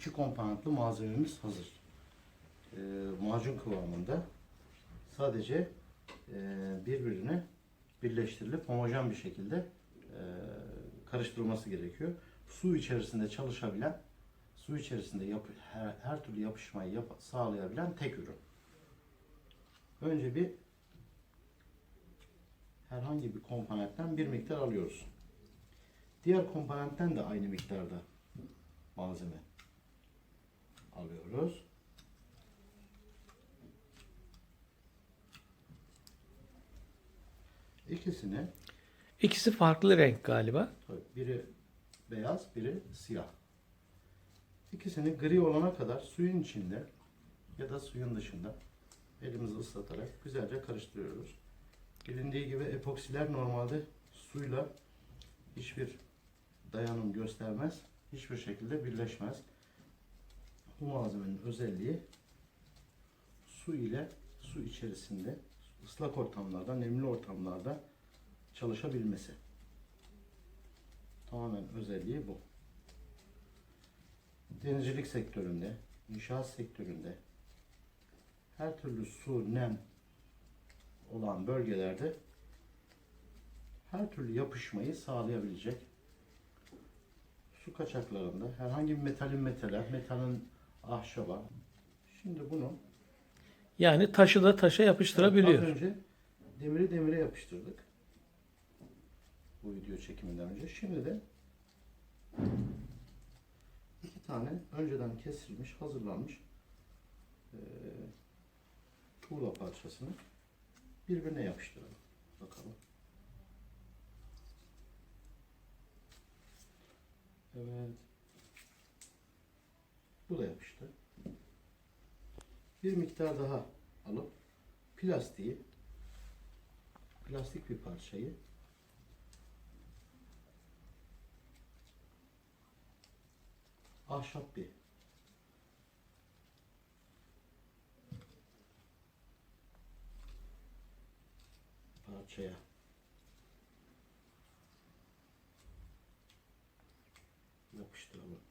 iki komponentli malzememiz hazır. Ee, macun kıvamında sadece e, birbirine birleştirilip homojen bir şekilde e, karıştırılması gerekiyor. Su içerisinde çalışabilen, su içerisinde yap, her, her türlü yapışmayı yap, sağlayabilen tek ürün. Önce bir herhangi bir komponentten bir miktar alıyoruz. Diğer komponentten de aynı miktarda malzeme alıyoruz. İkisini İkisi farklı renk galiba. Tabii biri beyaz, biri siyah. İkisini gri olana kadar suyun içinde ya da suyun dışında elimizi ıslatarak güzelce karıştırıyoruz. Bilindiği gibi epoksiler normalde suyla hiçbir dayanım göstermez, hiçbir şekilde birleşmez. Bu malzemenin özelliği su ile su içerisinde ıslak ortamlarda, nemli ortamlarda çalışabilmesi. Tamamen özelliği bu. Denizcilik sektöründe, inşaat sektöründe her türlü su, nem olan bölgelerde her türlü yapışmayı sağlayabilecek su kaçaklarında herhangi bir metalin metale, metalin ahşaba. Şimdi bunu Yani taşı da taşa Az yapıştırabiliyor. önce demiri demire yapıştırdık. Bu video çekiminden önce. Şimdi de iki tane önceden kesilmiş, hazırlanmış eee tuğla parçasını birbirine yapıştıralım. Bakalım. Bu da yapıştı. Bir miktar daha alıp plastiği plastik bir parçayı ahşap bir parçaya yapıştıralım.